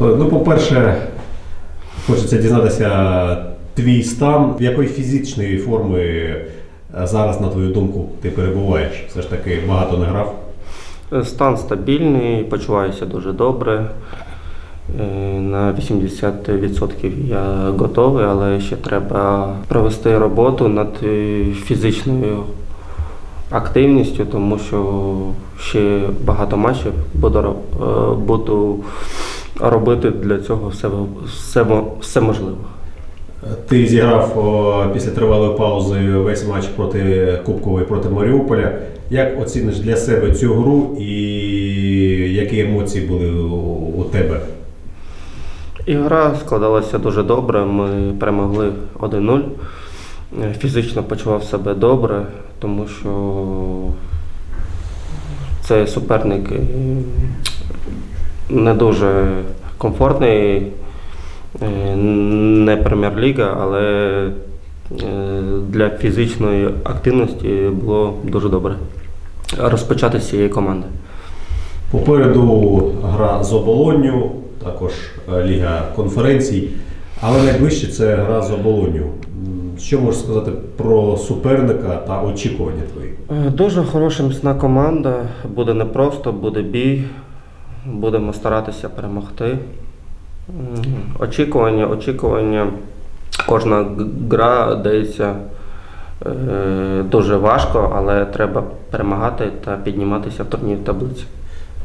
Микола, ну, по-перше, хочеться дізнатися твій стан, в якої фізичної форми е, зараз, на твою думку, ти перебуваєш. Все ж таки багато не грав. Стан стабільний, почуваюся дуже добре. Е, На 80% я готовий, але ще треба провести роботу над е, фізичною активністю, тому що ще багато матчів буду, е, буду робити для цього все, все, все можливе. Ти зіграв о, після тривалої паузи весь матч проти Кубкової проти Маріуполя. Як оціниш для себе цю гру і які емоції були у, тебе? Ігра складалася дуже добре. Ми перемогли 1-0. Е, Фізично почував себе добре, тому що цей суперник не дуже комфортний, е, не прем'єр-ліга, але е, для фізичної активності було дуже добре розпочати з цієї команди. Попереду гра з оболонню, також е, Ліга конференцій, але найближче це гра з оболонню. Що можеш сказати про суперника та очікування твої? Дуже хороша міцна команда. Буде непросто, буде бій. Будемо старатися перемогти. Очікування, очікування. Кожна гра дається е, дуже важко, але треба перемагати та підніматися в турнірній таблиці.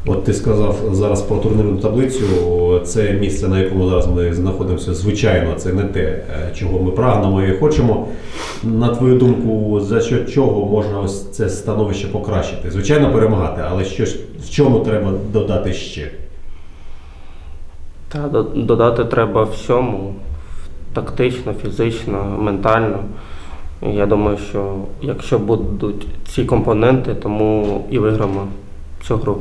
От ти сказав зараз про турнірну таблицю. Це місце, на якому зараз ми знаходимося. Звичайно, це не те, е, чого ми прагнемо і хочемо. На твою думку, за що чого можна ось це становище покращити? Звичайно, перемагати, але що в чому треба додати ще? Та додати треба всьому тактично, фізично, ментально. Я думаю, що якщо будуть ці компоненти, тому і виграємо цю гру.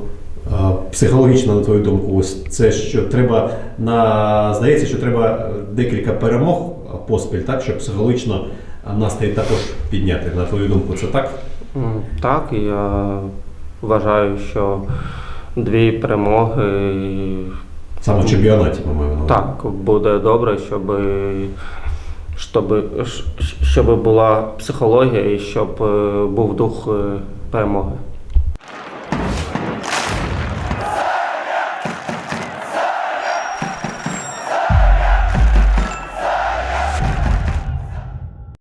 Психологічно, на твою думку, ось це що треба на здається, що треба е, декілька перемог поспіль, так щоб психологічно настрій також підняти. На твою думку, це так? Так, я вважаю, що дві перемоги Саме в чемпіонаті, на увазі. так буде добре, щоб, щоб, щоб була психологія і щоб е, був дух е, перемоги.